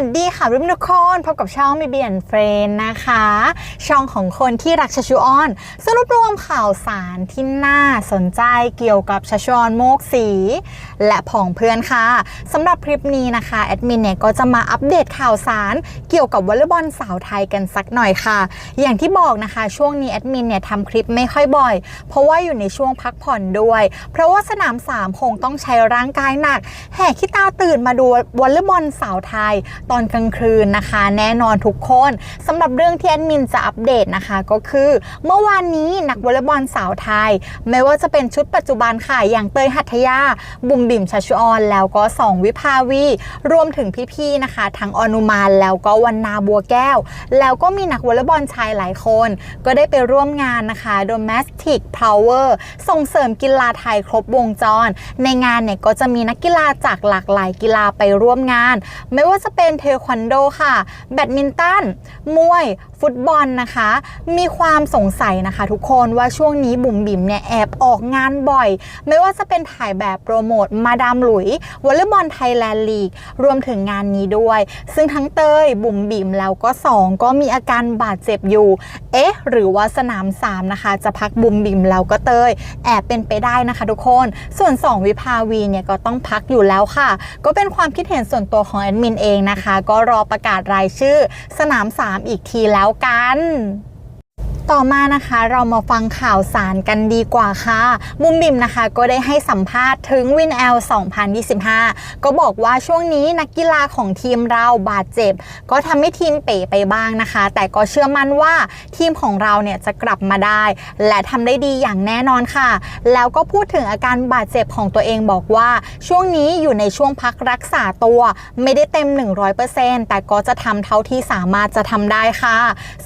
วัสดีค่ะรุ่นทุกคนพบกับช่องมีเบียนเฟรนนะคะ ช่องของคนที่รักชาชูออน สรุปรวมข่าวสารที่น่าสนใจเกี่ยวกับชาชูออนโมกสี และผองเพื่อนค่ะสำหรับคลิปนี้นะคะแอดมินเนี่ยก็จะมาอัปเดตข่าวสารเกี่ยวกับวอลเลย์บอลสาวไทยกันสักหน่อยค่ะ อย่างที่บอกนะคะช่วงนี้แอดมินเนี่ยทำคลิปไม่ค่อยบ่อย เพราะว่าอยู่ในช่วงพักผ่อนด้วย เพราะว่าสนามสามคงต้องใช้ร่างกายหนัก แห่ขี้ตาตื่นมาดูวอลเลย์บอลสาวไทยตอนกลางคืนนะคะ แน่นอนทุกคนสำหรับเรื่องที่แอดมินจะอัปเดตนะคะ ก็คือเมื่อวานนี้นักวอลเลย์บอลสาวไทย ไม่ว่าจะเป็นชุดปัจจุบันค่ะอย่างเตยหัทยา บุ๋มบิ่มชัชออนแล้วก็สองวิภาวี รวมถึงพี่ๆนะคะทั้งอนุมานแล้วก็วันนาบัวแก้ว แล้วก็มีนักวอลเลย์บอลชายหลายคน ก็ได้ไปร่วมงานนะคะ Domestic Power ส่งเสริมกีฬาไทยครบวงจร ในงานเนี่ยก็จะมีนักกีฬาจากหลากหลายกีฬาไปร่วมงาน ไม่ว่าจะเป็นเทควันโดค่ะ แบดมินตันมวยฟุตบอลนะคะ มีความสงสัยนะคะ ทุกคนว่าช่วงนี้บุ๋มบิ๋มเนี่ยแอบออกงานบ่อย ไม่ว่าจะเป็นถ่ายแบบโปรโมทมาดามหลุยวอลเลย์บอลไทยแลนด์ลีกรวมถึงงานนี้ด้วย ซึ่งทั้งเตยบุ๋มบิ๋มแล้วก็สองก็มีอาการบาดเจ็บอยู่ เอ๊ะ หรือว่าสนามสามนะคะ จะพักบุ๋มบิ๋มแล้วก็เตยแอบเป็นไปได้นะคะ ทุกคน ส่วน 2 วิภาวีเนี่ยก็ต้องพักอยู่แล้วค่ะ ก็เป็นความคิดเห็นส่วนตัวของแอดมินเองนะคะ ก็รอประกาศรายชื่อสนาม 3 อีกทีแล้วกัน ต่อมานะคะเรามาฟังข่าวสารกันดีกว่าค่ะบุมบิมนะคะก็ได้ให้สัมภาษณ์ถึงวินแอล2025 ก็บอกว่าช่วงนี้นักกีฬาของทีมเราบาดเจ็บ ก็ทำให้ทีมเป๋ไปบ้างนะคะ แต่ก็เชื่อมั่นว่าทีมของเราเนี่ยจะกลับมาได้ และทำได้ดีอย่างแน่นอนค่ะ แล้วก็พูดถึงอาการบาดเจ็บของตัวเองบอกว่า ช่วงนี้อยู่ในช่วงพักรักษาตัว ไม่ได้เต็ม 100%แต่ก็จะทำเท่าที่สามารถจะทำได้ค่ะ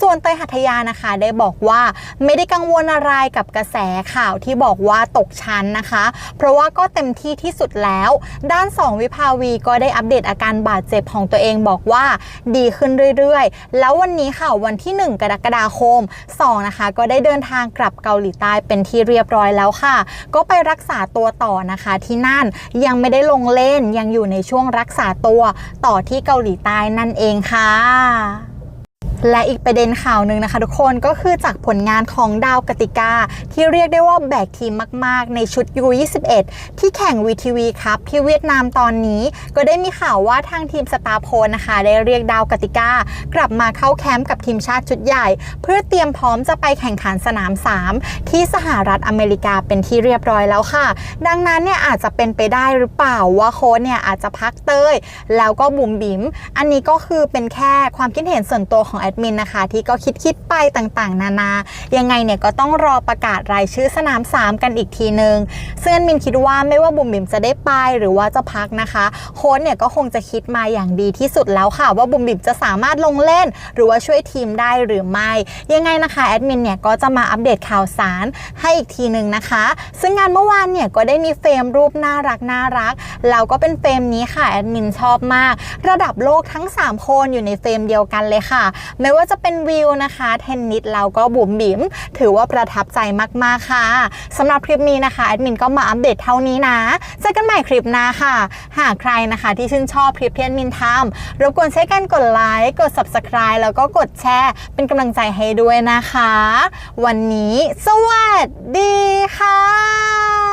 ส่วนเตยหัทยานะคะได้บอกว่าไม่ได้กังวลอะไรกับกระแสข่าวที่บอกว่าตกชั้นนะคะ เพราะว่าก็เต็มที่ที่สุดแล้ว ด้าน 2 วิภาวีก็ได้อัปเดตอาการบาดเจ็บของตัวเองบอกว่าดีขึ้นเรื่อยๆ แล้ววันนี้ค่ะวันที่ 1 กรกฎาคม2นะคะก็ได้เดินทางกลับเกาหลีใต้เป็นที่เรียบร้อยแล้วค่ะ ก็ไปรักษาตัวต่อนะคะที่นั่นยังไม่ได้ลงเล่นยังอยู่ในช่วงรักษาตัวต่อที่เกาหลีใต้นั่นเองค่ะ และอีกประเด็นข่าวหนึ่งนะคะ ทุกคนก็คือจากผลงานของดาวกติกา ที่เรียกได้ว่าแบกทีมมาก ๆ ในชุด U21 ที่แข่ง VTV ครับที่เวียดนามตอนนี้ก็ได้มีข่าวว่าทางทีมสตาร์โพนะคะ ได้เรียกดาวกติกา กลับมาเข้าแคมป์กับทีมชาติชุดใหญ่ เพื่อเตรียมพร้อมจะไปแข่งขันสนาม 3 ที่สหรัฐอเมริกาเป็นที่เรียบร้อยแล้วค่ะ ดังนั้นเนี่ยอาจจะเป็นไปได้หรือเปล่าว่าโค้ชเนี่ยอาจจะพักเต้ย แล้วก็บุ๋มบิ๋มอันนี้ก็คือเป็นแค่ความคิดเห็นส่วนตัวของแอดมินนะคะ ที่ก็คิดคิดไปต่างๆ นานา ยังไงเนี่ยก็ต้องรอประกาศรายชื่อสนาม 3 กันอีกทีนึงซึ่งมินคิดว่าไม่ว่าบุ๋มบิ๋มจะได้ไปหรือว่าจะพักนะคะโค้ชเนี่ยก็คงจะคิดมาอย่างดีที่สุดแล้วค่ะ ว่าบุ๋มบิ๋มจะสามารถลงเล่น หรือว่าช่วยทีมได้หรือไม่ ยังไงนะคะแอดมินเนี่ยก็จะมาอัปเดตข่าวสารให้อีกทีหนึ่งนะคะ ซึ่งงานเมื่อวานเนี่ยก็ได้มีเฟรมรูปน่ารักน่ารักแล้วก็เป็นเฟรมนี้ค่ะแอดมินชอบมาก ระดับโลกทั้ง 3 คนอยู่ในเฟรมเดียวกันเลยค่ะไม่ว่าจะเป็นวิวนะคะ เทนนิสแล้วก็บุ๋มบิ๋มถือว่าประทับใจมาก ๆ ค่ะสำหรับคลิปนี้นะคะแอดมินก็มาอัปเดตเท่านี้นะเจอกันใหม่คลิปหน้าค่ะ หากใครนะคะที่ชื่นชอบคลิปที่แอดมินทำรบกวนใช้กันกดไลค์กด subscribe แล้วก็กดแชร์ เป็นกำลังใจให้ด้วยนะคะ วันนี้สวัสดีค่ะ